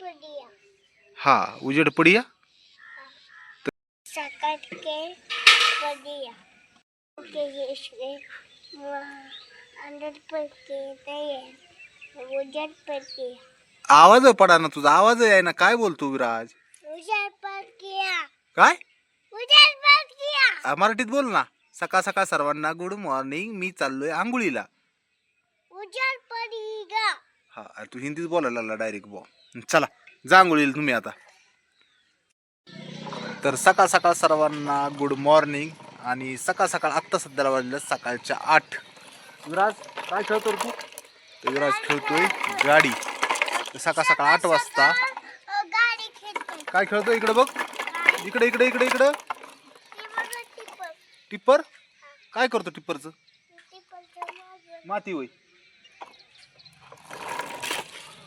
पडिया हा उजेड पडिया सकाळ के पडिया के इसमें अंदर पर के तय उजर पर के आवाज पडा ना तुझा आवाज आहे ना काय बोलतो विराज? पर किया? काय पर किया मराठीत बोल ना. सकाळ सकाळ सर्वांना गुड मॉर्निंग मी चाललोय आंघोळीला. हा अरे तू हिंदीत बोलायला लागला डायरेक्ट बॉ चला जा तुम्ही आता. तर सकाळ सकाळ सर्वांना गुड मॉर्निंग आणि सकाळ सकाळ आत्ता सध्याला वाजलं सकाळच्या आठ. विराज काय खेळतो तू? तर विराज खेळतोय गाडी. सकाळ सकाळ आठ वाजता. काय खेळतोय इकडे बघ. इकडे इकडे इकडे इकडे. टिप्पर? काय करतो टिप्परचं? माती होई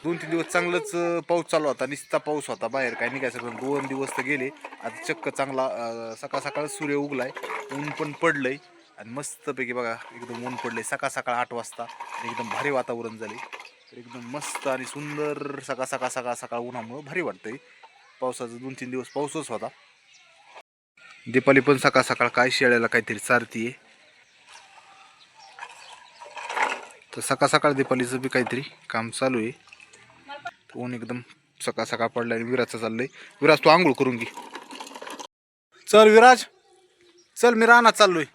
दोन तीन दिवस चांगलंच पाऊस चालू होता निस्ता पाऊस होता बाहेर काय निघायचं पण दोन दिवस तर गेले आता चक्क चांगला सकाळ सकाळ सूर्य उगलाय ऊन पण पडलंय आणि मस्तपैकी बघा एकदम ऊन पडलंय सकाळ सकाळ आठ वाजता एकदम भारी वातावरण झाले एकदम मस्त आणि सुंदर सकाळ सकाळ सकाळ सकाळ उन्हामुळं भारी वाटतंय. पावसाचा दोन तीन दिवस पाऊसच होता. दीपाली पण सकाळ सकाळ काय शेळ्याला काहीतरी चारतीये. तर सकाळ सकाळ दीपालीचं बी काहीतरी काम चालू आहे ऊन एकदम सकाळ सकाळ पडलाय आणि विराजचं चाललंय. विराज तू आंघोळ करून घे. चल विराज. चल मी रानात चाललोय.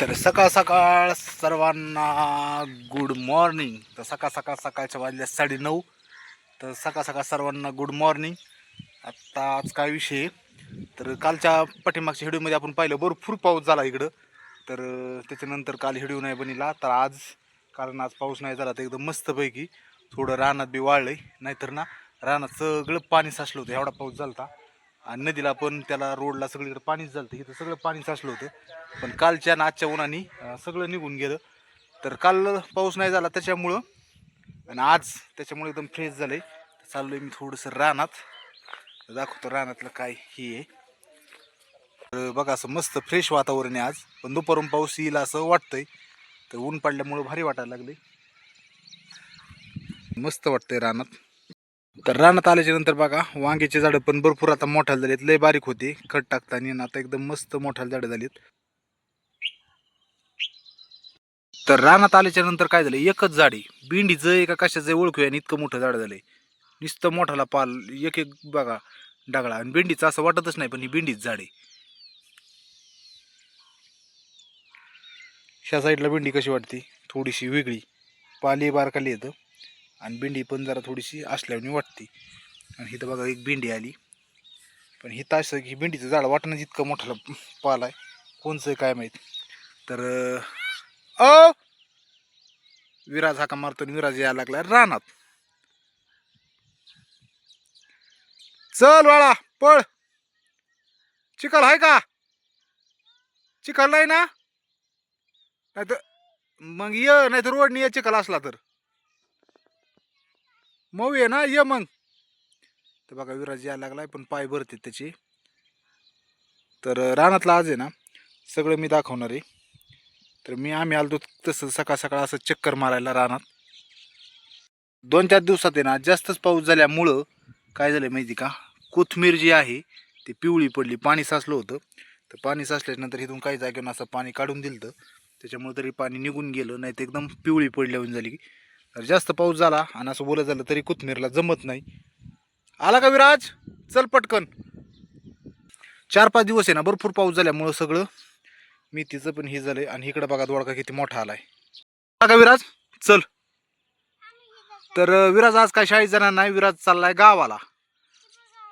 तर सकाळ सकाळ सर्वांना गुड मॉर्निंग तर सकाळ सकाळ सकाळच्या वाजल्या साडे नऊ तर सकाळ सकाळ सर्वांना गुड मॉर्निंग आत्ता आज काय विषय आहे? तर कालच्या पाठीमागच्या व्हिडिओमध्ये आपण पाहिलं भरपूर पाऊस झाला इकडं. तर त्याच्यानंतर काल हिडू नाही बनिला तर आज कारण आज पाऊस नाही झाला तर एकदम मस्तपैकी थोडं रानात बी वाळलंय नाहीतर ना रानात सगळं पाणी साचलं होतं एवढा पाऊस झाला आणि नदीला पण त्याला रोडला सगळीकडे पाणीच झालं इथं सगळं पाणी साचलं होतं. पण कालच्या आणि आजच्या उन्हाने सगळं निघून गेलं. तर काल पाऊस नाही झाला त्याच्यामुळं आणि आज त्याच्यामुळे एकदम फ्रेश झालं आहे चाललो आहे मी थोडंसं रानात. दाखवतो रानातलं काय हे आहे. तर बघा असं मस्त फ्रेश वातावरण आहे आज. पण दुपारून पाऊस येईल असं वाटतंय. तर ऊन पडल्यामुळं भारी वाटायला लागले मस्त वाटतंय रानात. तर रानात आल्याच्यानंतर बघा वांग्याचे झाडं पण भरपूर आता मोठ्याला झालीत. लय बारीक होते. खत टाकताना आता एकदम मस्त मोठ्याला झाडं झालीत. तर रानात आल्याच्यानंतर काय झालं एकच झाड आहे. एका कशाचं ओळखूया आणि इतकं मोठं झाड झालंय. नुसतं मोठाला पाल एक एक बघा डागळा आणि भेंडीचं असं वाटतच नाही पण ही भेंडीच झाड आहे. ह्या साईडला भेंडी कशी वाटते? थोडीशी वेगळी. पाली बारकाली येतं आणि भेंडी पण जरा थोडीशी असल्याने वाटते. आणि इथं बघा एक भेंडी आली. पण ही तास ही भेंडीचं झाड वाटणं इतकं मोठाला पाला आहे. कोणचं आहे काय माहीत? तर अ! विराज हाका मारतो आणि विराज यायला लागला. रानात. चल बाळा पळ. चिखल आहे का? चिखल नाही ना? नाही तर मग ये नाही तर रोडनी ये चिखल असला तर? मऊ ये ना ये मग. तर बघा विराज यायला लागलाय पण पाय भरते त्याची. तर रानातला आज आहे ना सगळं मी दाखवणार आहे. तर मी आम्ही आलो तसं सकाळ सकाळ असं चक्कर मारायला रानात. दोन चार दिवसात आहे ना जास्तच पाऊस झाल्यामुळं काय झालं माहिती का? कोथमीर जी आहे ती पिवळी पडली पाणी साचलं होतं. तर पाणी साचल्यानंतर इथून काही जागेनं असं पाणी काढून दिलं होतं त्याच्यामुळे तरी पाणी निघून गेलं नाही तर एकदम पिवळी पडल्याहून झाली. तर जास्त पाऊस झाला आणि असं बोलत झालं तरी कोथमीरला जमत नाही. आला का विराज? चल पटकन. चार पाच दिवस आहे ना भरपूर पाऊस झाल्यामुळं सगळं मेथीचं पण हे झालं आणि इकडं बघा दोडका किती मोठा आलाय. आला का विराज? चल. तर विराज आज काय शाळेत जाणार नाही विराज चाललाय गावाला.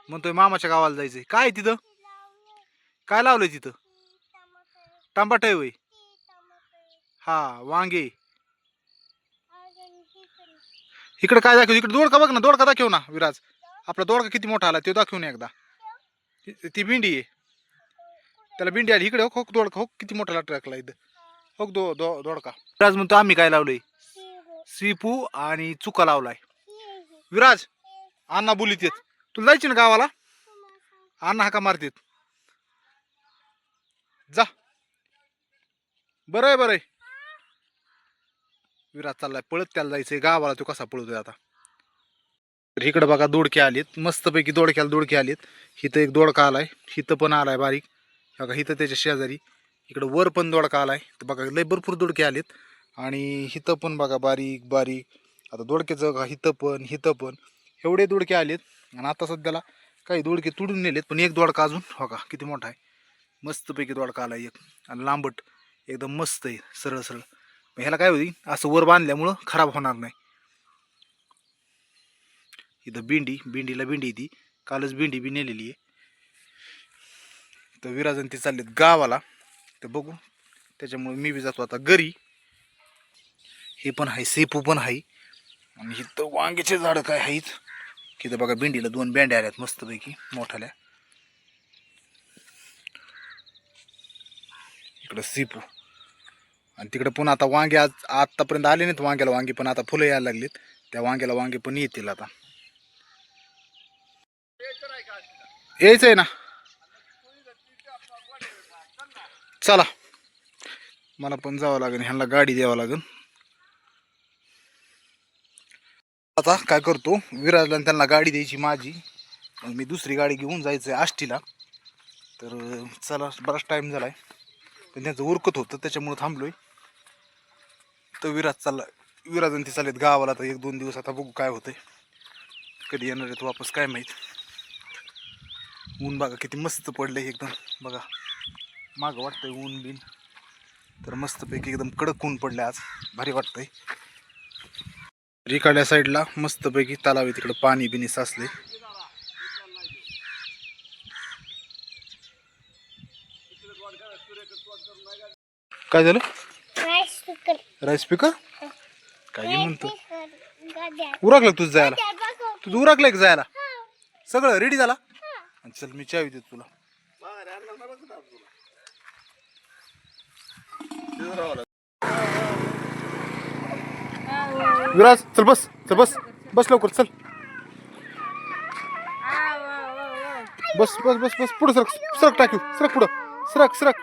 म्हणतोय मामाच्या गावाला जायचंय. काय आहे तिथं? काय लावलंय तिथं? टांबा आहे वय हा वांगे. इकडे काय दाखव इकडे दोडका बघ ना दोडका दाखव ना विराज. आपला दोडका किती मोठा आला तो दाखव ना एकदा. ती- भेंडी आहे. त्याला भेंडी आली इकडे हो दोडका हो किती मोठा टाकला इथं. हो दो दो दोडका. विराज म्हणतो आम्ही काय लावलंय? सीपू आणि चुका लावलाय. विराज अण्णा बोलीत येत तुला जायची ना गावाला? अण्णा हाका मारतेत. जा. बरं आहे बरं आहे. विराट चाललाय. पळत त्याला जायचंय. गावाला तो कसा पळतोय आता? तर इकडं बघा दोडके आलीत. मस्तपैकी दोडक्याला दोडके आलीत. हिथं एक दोडका आलाय. हिथं पण आलाय बारीक. बघा हिथं त्याच्या शेजारी. इकडं वर पण दोडका आलाय. तर बघा लय भरपूर दोडके आलेत. आणि हिथं पण बघा बारीक बारीक. आता दोडक्याचं बघा हिथं पण हिथं पण. एवढे दोडके आलेत. आणि आता सध्याला काही दोडके तुडून नेलेत. पण एक दोडका अजून हो का किती मोठा आहे. मस्तपैकी दोडका आला एक. आणि लांबट. एकदम मस्त आहे. सरळ सरळ. ह्याला काय होईल? असं वर बांधल्यामुळं खराब होणार नाही. इथं भेंडी भेंडीला भेंडी ती. कालच भेंडी बी नेलेली आहे. तर विराजन ते चाललेत गावाला. तर बघू त्याच्यामुळे मी बी जातो आता घरी. हे पण आहे सेपू पण आहे. आणि इथं वांग्याचे झाडं काय आहेत? की बघा भेंडीला दोन बँड्या आल्यात मस्तपैकी मोठाल्या. इकडं सीपू. आणि तिकडे पुन्हा आता वांगे आज आत्तापर्यंत आले नाहीत वांग्याला. वांगे पण आता फुलं यायला लागलीत. त्या वांग्याला वांगे पण येतील आता. यायचं आहे ना. चला. मला पण जावं लागेल. ह्यांना गाडी द्यावं लागेल. आता काय करतो? विराजला आणि त्यांना गाडी द्यायची माझी. मी दुसरी गाडी घेऊन जायचं आहे आष्टीला. तर चला बराच टाईम झाला आहे पण त्यांचं उरकत होतं त्याच्यामुळं थांबलो आहे तर विराज चालला. विराज आणि ते चाललेत गावाला तर एक दोन दिवस आता बघू काय होतंय. कधी येणार आहेत वापस काय माहीत. ऊन बघा किती मस्त पडलं आहे एकदम. बघा. मागं वाटतंय ऊन बिन. तर मस्तपैकी एकदम कडक ऊन पडलं आज. भारी वाटतंय. रिकाड्या साईडला मस्तपैकी तलाव आहे तिकडं. पाणी बिनी साचले काय झालं? कुकर राईस पिकर काय म्हणतो? उरकलं तुझं जायला? तुझं उरकलं का जायला? सगळं रेडी झाला? आणि चल मी चावी देतो तुला. विराज चल बस चल बस. बस लवकर चल. बस बस बस बस. पुढं सरक सरक टाकीव. सरक पुढं. सरक सरक.